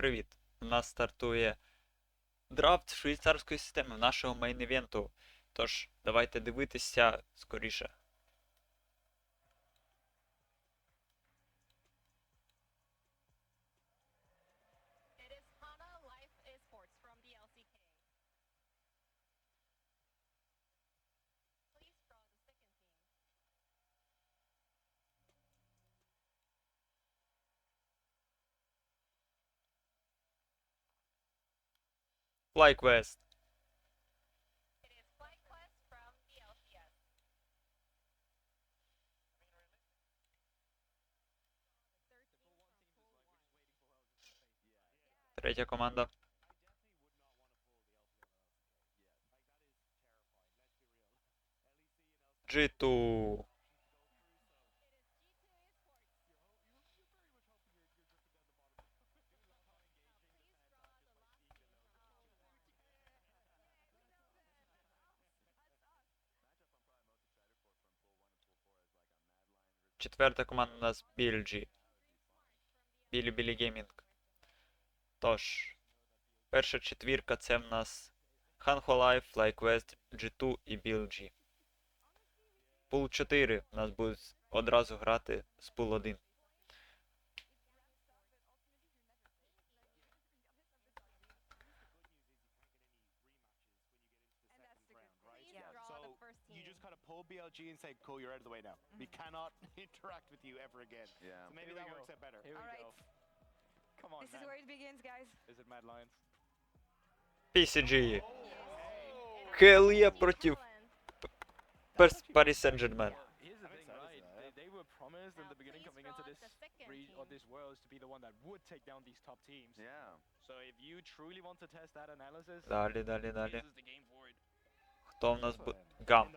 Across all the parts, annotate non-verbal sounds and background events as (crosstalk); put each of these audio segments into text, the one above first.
Привіт! У нас стартує драфт швейцарської системи нашого мейн-івенту. Тож, давайте дивитися скоріше. It is Hana Life Esports from the LCK. Please draw the second team. FlyQuest. It is FlyQuest from the LCS. Third team from Pool 1. Третя команда. G2. Четверта команда у нас BLG. Білі Білі Геймінг. Тож, перша четвірка це в нас Hanho Life, FlyQuest, G2 і BLG. Пул 4 у нас будуть одразу грати з пул 1. you just kind of pull BLG and say, "Cool, you're out of the way now. We cannot (laughs) interact with you ever again." Yeah. So maybe Here we that go. works out better. Here we Alright. go. Come on, This man. is where it begins, guys. Is it Mad Lions? PCG. It is Hell yeah Team против Talent. Перс Парі Сен-Жермен. Here's the I'm thing, excited right? for that. They, they were promised in Now the beginning please coming into draw this the second re- or team. this worlds to be the one that would take down these top teams. Yeah. So if you truly want to test that analysis, Далі, далі, далі. this is the game for it. Хто в нас буде? Гам.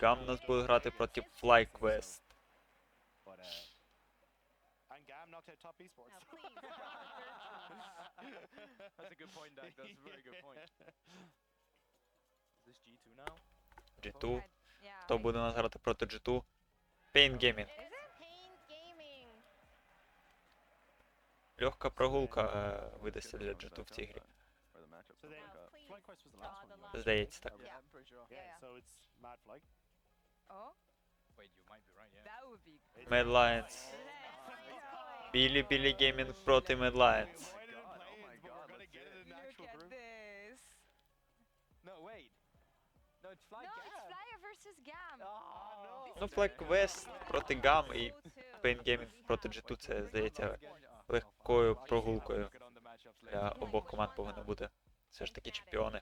Гам у нас буде грати проти FlyQuest. Uh. That's a good point, Dak. That's a very good point. Is this G2 now? G2. I- yeah. Хто буде нас грати проти G2? Pain Gaming. Легка прогулка е, видасться для G2 в цій грі. So then, Now up. please FlyQuest was the last one. last right? Здається, так. Yeah, Yeah. I'm pretty sure. Yeah, yeah. So it's Mad Flight. Oh, Wait, you might be right, yeah. that would be. It's Mad Lions. Go. Білі Білі Геймінг проти Mad Lions. Why did play oh my it, but God, we're gonna get it in the Look actual at group. this. No, wait. No, it's Fly No, Gab. it's Flyer versus Gam. Oh, no. Ну, FlyQuest проти Гам і. Pain Gaming проти G2 це, здається, Oh, легкою прогулкою для обох команд повинно бути. Все ж таки чемпіони.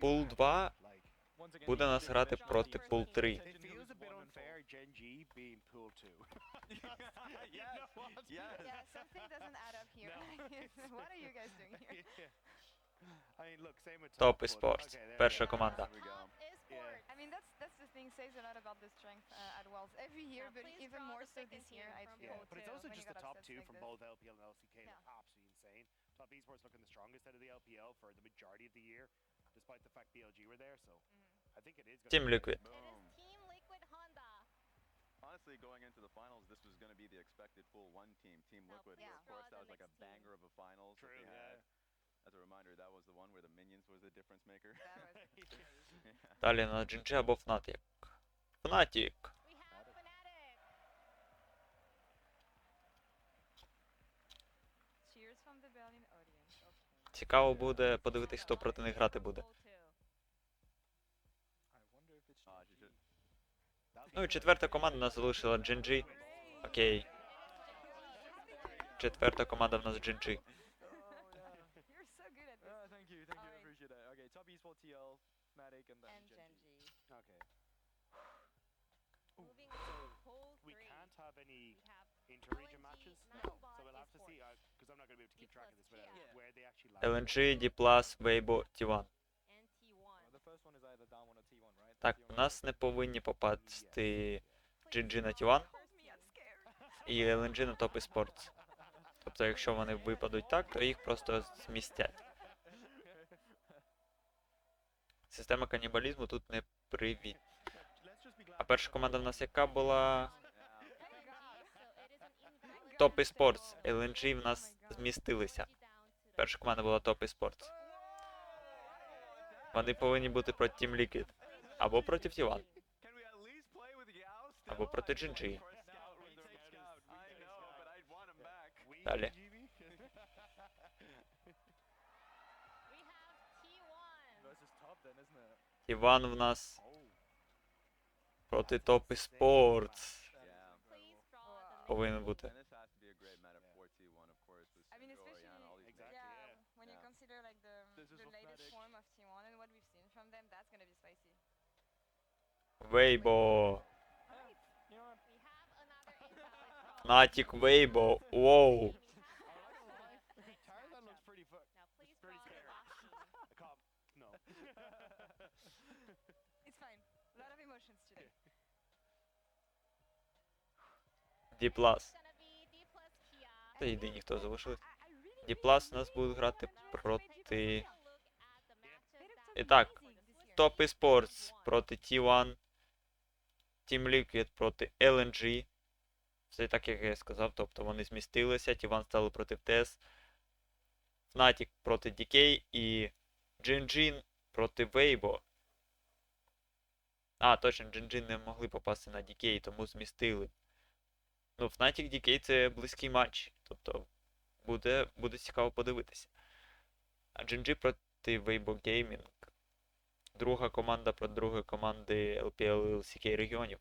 Пул imagine, 2 like, Once again, буде нас грати проти Пул pay 3. It attention to feels this a bit one and unfair, Gen G being pool two. Yes. Yes. Yeah, something doesn't add up here. No, what are you guys doing here? I mean, look, same with Топ there we Перша команда. Here we go. Top Esports. I mean, that's that's the thing says a lot about the strength uh, at Wells every year, Now but even more so this year. I from feel Yeah, but it's too, also just the top two like from this. both LPL and LCK Yeah. look absolutely insane. Top esports looking the strongest out of the LPL for the majority of the year, despite the fact BLG were there. So I think it is. gonna Team Liquid. It is Boom. Team Liquid Honda. Honestly, going into the finals, this was going to be the expected full one team, Team Now Liquid. please Of course, that was like a team. banger of a finals True, yeah. Далі на GG або Fnatic. Fnatic. Цікаво буде подивитись, хто проти них грати буде. Ну і четверта команда у нас залишила GG. Окей. Четверта команда в нас GG. You're so good at this. Ah, thank you, thank you, I Alright. appreciate that. Okay, top esports TL, Fnatic, and then And Gen Gen G. G. Okay. Moving to pool We three. can't have any We have inter-region matches, so we'll have to see because I'm not going to be able to keep track of this D+G, without yeah. where they actually land. LNG, D+, Weibo, T1. and T1. The first one is either down one or T1, right? Так, у нас не повинні попасти GG на T1 the Hold me, I'm scared. і LNG на Top Esports. Тобто, якщо вони випадуть так, то їх просто змістять. Система канібалізму тут не привіт. А перша команда в нас яка була? Top Esports, LNG в нас змістилися. Перша команда була Top Esports. Вони повинні бути проти Team Liquid. Або проти T1. Can we at least play with Yao still? Або проти GG. for T1 в нас oh. проти the next Повинен бути. And this has to be a great meta for T1, of course, with I mean, Sindor, especially Yan, all these Exactly, yeah, yeah. when you Yeah. consider like the This is the of latest Fnatic. form of T1 and what we've seen from them, that's gonna be spicy. Weibo. You know what? We have another invalid. Fnatic Weibo. Воу. We have Tarzan looks pretty fu- Now please pretty draw the scary. last team. I can't. No. It's fine. A lot of emotions today. D+. Це єдині, хто залишились. D+, у нас будуть грати проти І так. Top Esports проти T1. Team Liquid проти LNG. Все так, як я сказав, тобто вони змістилися, T1 стали проти TS. Fnatic проти DK і Jinjin проти Weibo. А, точно, Jinjin не могли попасти на DK, тому змістили. Ну, Fnatic DK це близький матч. Тобто буде, буде цікаво подивитися. А GNG проти Weibo Gaming. Друга команда проти другої команди LPL LCK регіонів.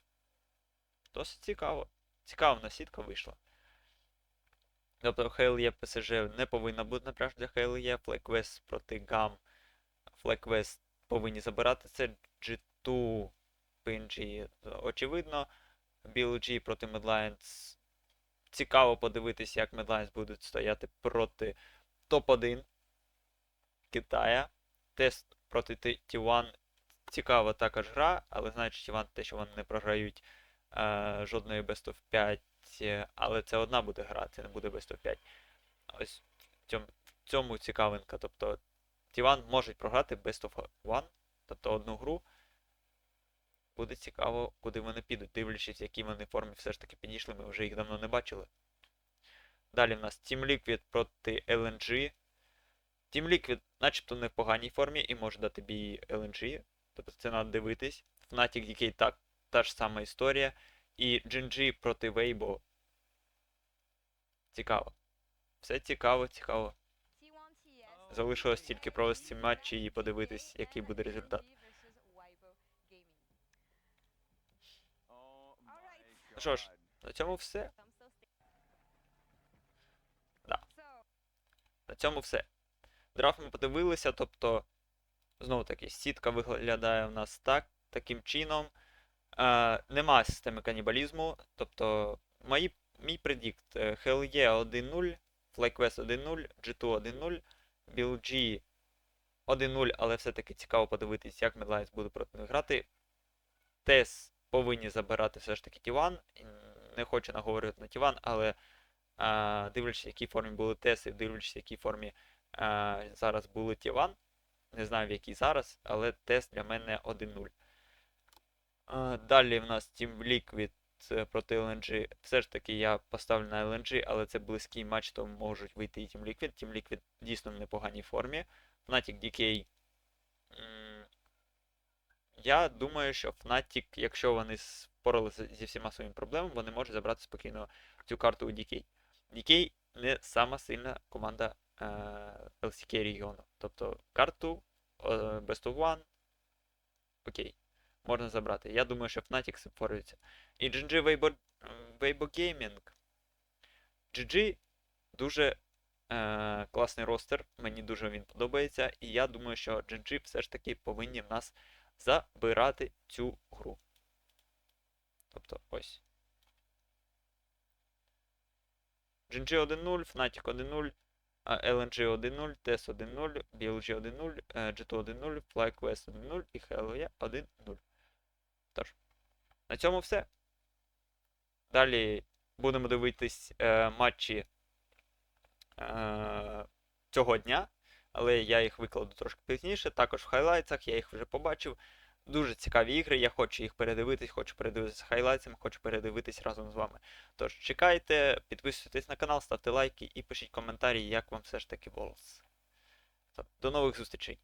Досить цікаво. Цікава в сітка вийшла. Тобто HLE PSG не повинна бути на пляж для HLE, FlagQuest проти GAM. FlagQuest повинні забирати це G2 PNG, очевидно. BLG проти Medlines. Цікаво подивитися, як Medlines будуть стояти проти топ-1 Китая. Тест проти T1 цікава також гра, але знаючи T1 те, що вони не програють е, жодної Best of 5, е, але це одна буде гра, це не буде Best of 5. Ось в цьому, в цьому цікавинка. Тобто T1 можуть програти Best of 1, тобто одну гру. Буде цікаво, куди вони підуть, дивлячись, в якій вони формі все ж таки підійшли, ми вже їх давно не бачили. Далі в нас Team Liquid проти LNG. Team Liquid начебто не в поганій формі і може дати бій LNG. Тобто це треба дивитись. Fnatic DK так, та ж сама історія. І GNG проти Weibo. Цікаво. Все цікаво, цікаво. Залишилось тільки провести матчі і подивитись, який буде результат. Що ж, на цьому все. So, На цьому все. Драфт ми подивилися, тобто, знову таки, сітка виглядає в нас так, таким чином. Е, нема системи канібалізму. Тобто, мої, мій предікт е, HLE 1.0, FlyQuest 1.0, G2 1.0, BLG 1.0, але все-таки цікаво подивитись, як Medlines буде проти них грати. TES повинні забирати все ж таки T1. Не хочу наговорювати на T1, але а, дивлячись, в якій формі були теси, дивлячись, в якій формі а, зараз були T1. Не знаю, в якій зараз, але тест для мене 1-0. А, далі в нас Team Liquid е, проти LNG. Все ж таки я поставлю на LNG, але це близький матч, тому можуть вийти і Team Liquid. Team Liquid дійсно в непоганій формі. Fnatic DK. Я думаю, що Fnatic, якщо вони споралися зі всіма своїми проблемами, вони можуть забрати спокійно цю карту у DK. DK не сама сильна команда е, LCK регіону. Тобто карту е, Best of One. Окей. Можна забрати. Я думаю, що Fnatic впорається. І GG Weibo, Weibo Gaming. GG дуже е, класний ростер. Мені дуже він подобається. І я думаю, що GG все ж таки повинні в нас забирати цю гру. Тобто ось. GNG 1.0, Fnatic 1.0, а, LNG 1.0, TES 1.0, BLG 1.0, е, G2 1.0, FlyQuest 1.0 і HLE 1.0. Тож, на цьому все. Далі будемо дивитись е, матчі е, цього дня, але я їх викладу трошки пізніше. Також в хайлайтсах я їх вже побачив. дуже цікаві ігри. Я хочу їх передивитись, хочу передивитися хайлайтсами, хочу передивитись разом з вами. Тож чекайте, підписуйтесь на канал, ставте лайки і пишіть коментарі, як вам все ж таки волос. До нових зустрічей!